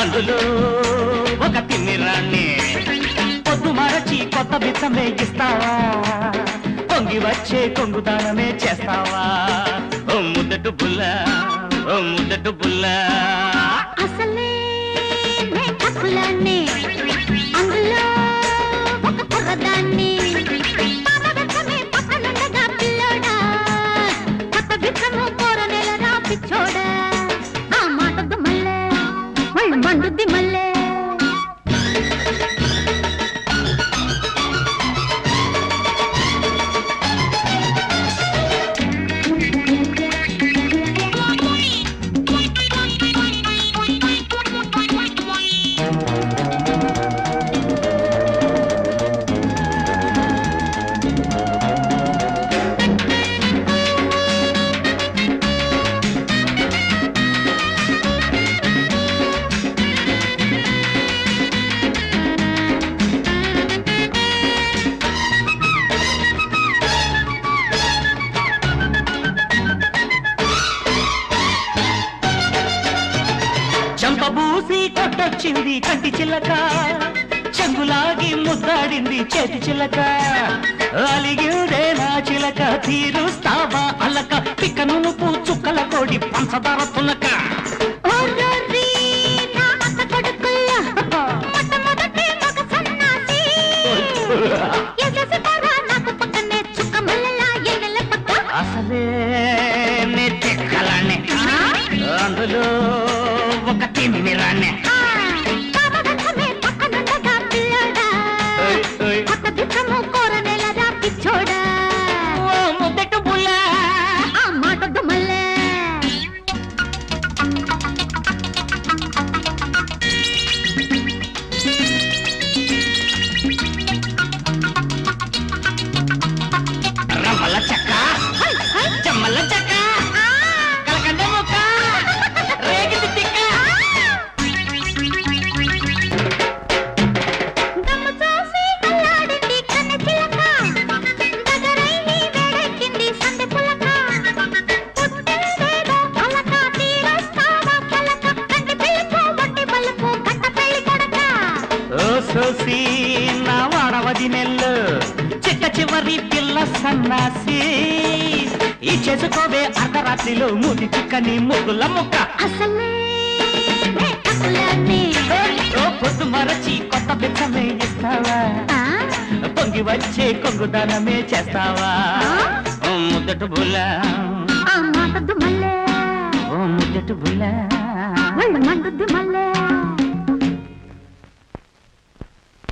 అందులో ఒక తిమ్మిరాన్ని పొద్దు మరచి కొత్త బిత్తమే ఇస్తావా పొంగి వచ్చే కొంగుదానమే చేస్తావా? ఓ ముద్దటు బుల్ల ఓ ముద్దటు బుల్ల. అసలే మండుద్ది చంపబూసి కొట్టొచ్చింది కంటి చిల్లక చెంగులాగి ముద్దాడింది చేతి చిల్లక అలిగిదే నా చిలక తీరుస్తావా అల్లక పిక్కను నువ్వు చుక్కల కోడి పంచదార పక్క? అసలే నీ తిక్కలాన్ని అందులో ఒక తిమ్మిరాన్ని సోసి నా వాడవది నెల్లు. చిట్ట చివరి పిల్ల సన్నాసి. ఈ చేసుకోవే అర్ధరాత్రిలో మూతి చిక్కని ముగ్గుల ముక్క. పొద్దు మరచి కొత్త బిచ్చమే ఇస్తావా? పొంగి వచ్చే కొంగుదానమే చేస్తావా? ముద్దటు బుల్ల. ముద్దటు ఒళ్ళు మండుద్ది మల్లె.